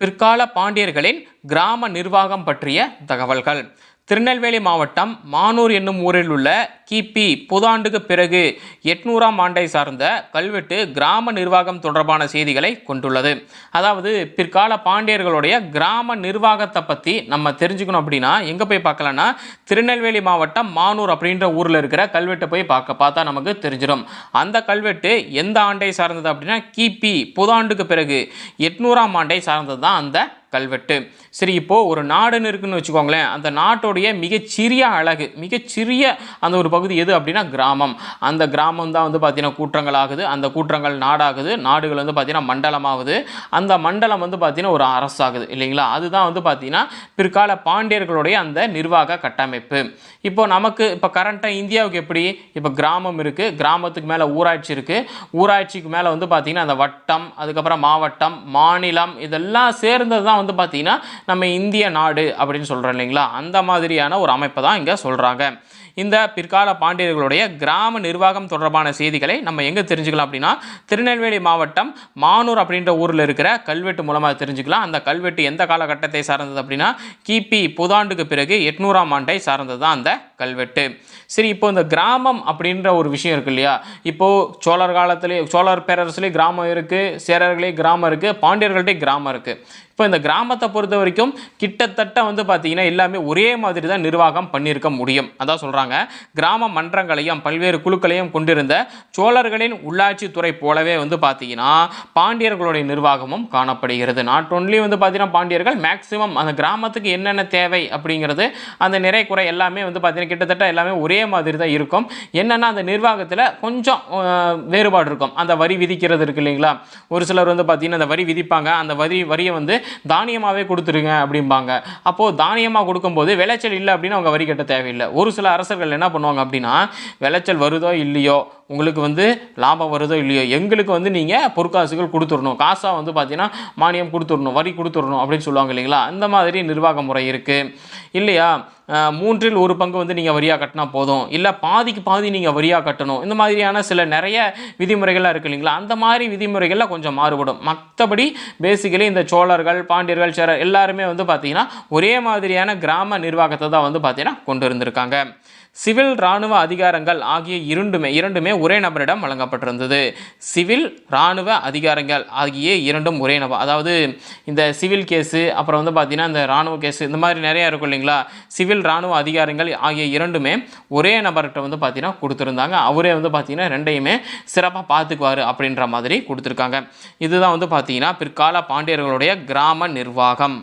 பிற்கால பாண்டியர்களின் கிராம நிர்வாகம் பற்றிய தகவல்கள். திருநெல்வேலி மாவட்டம் மானூர் என்னும் ஊரில் உள்ள கிபி புதாண்டுக்கு பிறகு எட்நூறாம் ஆண்டை சார்ந்த கல்வெட்டு கிராம நிர்வாகம் தொடர்பான செய்திகளை கொண்டுள்ளது. அதாவது பிற்கால பாண்டியர்களுடைய கிராம நிர்வாகத்தை பற்றி நம்ம தெரிஞ்சுக்கணும் அப்படின்னா எங்கே போய் பார்க்கலன்னா திருநெல்வேலி மாவட்டம் மானூர் அப்படின்ற ஊரில் இருக்கிற கல்வெட்டை போய் பார்க்க பார்த்தா நமக்கு தெரிஞ்சிடும். அந்த கல்வெட்டு எந்த ஆண்டை சார்ந்தது அப்படின்னா கிபி புதாண்டுக்கு பிறகு எட்நூறாம் ஆண்டை சார்ந்தது தான் அந்த கல்வெட்டு. சரி இப்போது ஒரு நாடுன்னு இருக்குன்னு வச்சுக்கோங்களேன் அந்த நாட்டுடைய மிகச்சிறிய அழகு மிகச்சிறிய அந்த ஒரு பகுதி எது அப்படின்னா கிராமம். அந்த கிராமம் தான் வந்து பார்த்தீங்கன்னா கூற்றங்கள் ஆகுது அந்த கூற்றங்கள் நாடாகுது. நாடுகள் வந்து பார்த்திங்கன்னா மண்டலமாகுது. அந்த மண்டலம் வந்து பார்த்தீங்கன்னா ஒரு அரசாகுது இல்லைங்களா? அதுதான் வந்து பார்த்தீங்கன்னா பிற்கால பாண்டியர்களுடைய அந்த நிர்வாக கட்டமைப்பு. இப்போ நமக்கு இப்போ கரண்ட்டாக இந்தியாவுக்கு எப்படி? இப்போ கிராமம் இருக்குது கிராமத்துக்கு மேலே ஊராட்சி இருக்குது ஊராட்சிக்கு மேலே வந்து பார்த்திங்கன்னா அந்த வட்டம் அதுக்கப்புறம் மாவட்டம் மாநிலம் இதெல்லாம் சேர்ந்தது தான் வந்து பார்த்தீங்கன்னா நம்ம இந்திய நாடு அப்படின்னு சொல்கிறோம் இல்லைங்களா? அந்த மாதிரியான ஒரு அமைப்பை தான் இங்கே சொல்கிறாங்க இந்த பிற்கால பாண்டியர்களுடைய கிராம நிர்வாகம் தொடர்பான செய்திகளை நம்ம எங்கே தெரிஞ்சுக்கலாம் அப்படின்னா திருநெல்வேலி மாவட்டம் மானூர் அப்படின்ற ஊரில் இருக்கிற கல்வெட்டு மூலமாக தெரிஞ்சுக்கலாம். அந்த கல்வெட்டு எந்த காலகட்டத்தை சார்ந்தது அப்படின்னா கிபி புதாண்டுக்கு பிறகு எட்நூறாம் ஆண்டை சார்ந்தது தான் அந்த கல்வெட்டு. சரி இப்போ இந்த கிராமம் அப்படின்ற ஒரு விஷயம் இருக்கு இல்லையா? இப்போது சோழர் காலத்திலே சோழர் பேரரசுலேயே கிராமம் இருக்குது சேரர்களே கிராமம் இருக்குது பாண்டியர்கள்ட்டே கிராமம் இருக்குது இப்போ இந்த கிராமத்தை பொறுத்த வரைக்கும் கிட்டத்தட்ட வந்து பார்த்தீங்கன்னா எல்லாமே ஒரே மாதிரி தான் நிர்வாகம் பண்ணியிருக்க முடியும். அதான் சொல்கிறாங்க கிராம மன்றங்களையும் பல்வேறு குழுக்களையும் கொண்டிருந்த சோழர்களின் உள்ளாட்சித்துறை போலவே வந்து பார்த்தீங்கன்னா பாண்டியர்களுடைய நிர்வாகமும் காணப்படுகிறது. நாட் ஒன்லி வந்து பார்த்தீங்கன்னா பாண்டியர்கள் மேக்சிமம் அந்த கிராமத்துக்கு என்னென்ன தேவை அப்படிங்கிறது அந்த நிறை குறை எல்லாமே வந்து பார்த்தீங்கன்னா கிட்டத்தட்ட எல்லாமே ஒரே மாதிரி தான் இருக்கும். என்னென்னா அந்த நிர்வாகத்தில் கொஞ்சம் வேறுபாடு இருக்கும். அந்த வரி விதிக்கிறது இருக்கு இல்லைங்களா? ஒரு சிலர் வந்து பார்த்தீங்கன்னா அந்த வரி விதிப்பாங்க. அந்த வரி வரியை வந்து தானியமாகவே கொடுத்துருங்க அப்படிம்பாங்க. அப்போது தானியமாக கொடுக்கும்போது விளைச்சல் இல்லை அப்படின்னு அவங்க வரி கட்ட தேவையில்லை. ஒரு சில அரசர்கள் என்ன பண்ணுவாங்க அப்படின்னா விளைச்சல் வருதோ இல்லையோ உங்களுக்கு வந்து லாபம் வருதோ இல்லையோ எங்களுக்கு வந்து நீங்கள் பொற்காசுகள் கொடுத்துடணும். காசாக வந்து பார்த்தீங்கன்னா மானியம் கொடுத்துடணும் வரி கொடுத்துடணும் அப்படின்னு சொல்லுவாங்க இல்லைங்களா? அந்த மாதிரி நிர்வாக முறை இருக்குது இல்லையா? மூன்றில் ஒரு பங்கு வந்து நீங்கள் வரியாக கட்டினா போதும். இல்லை பாதிக்கு பாதி நீங்கள் வரியாக கட்டணும். இந்த மாதிரியான சில நிறைய விதிமுறைகள்லாம் இருக்குது இல்லைங்களா? அந்த மாதிரி விதிமுறைகளில் கொஞ்சம் மாறுபடும். மற்றபடி பேசிக்கலி இந்த சோழர்கள் பாண்டியர்கள் சேரர் எல்லாருமே வந்து பார்த்திங்கன்னா ஒரே மாதிரியான கிராம நிர்வாகத்தை தான் வந்து பார்த்திங்கன்னா கொண்டு இருந்திருக்காங்க சிவில் இராணுவ அதிகாரங்கள் ஆகிய இரண்டுமே இரண்டுமே ஒரே நபரிடம் வழங்கப்பட்டிருந்தது. சிவில் இராணுவ அதிகாரங்கள் ஆகிய இரண்டும் ஒரே நபர் அதாவது இந்த சிவில் கேஸு அப்புறம் வந்து பார்த்தீங்கன்னா இந்த இராணுவ கேஸு இந்த மாதிரி நிறையா இருக்கும் இல்லைங்களா? சிவில் இராணுவ அதிகாரங்கள் ஆகிய இரண்டுமே ஒரே நபர்கிட்ட வந்து பார்த்திங்கன்னா கொடுத்துருந்தாங்க. அவரே வந்து பார்த்தீங்கன்னா ரெண்டையுமே சிறப்பாக பார்த்துக்குவார் அப்படின்ற மாதிரி கொடுத்துருக்காங்க. இதுதான் வந்து பார்த்தீங்கன்னா பிற்கால பாண்டியர்களுடைய கிராம நிர்வாகம்.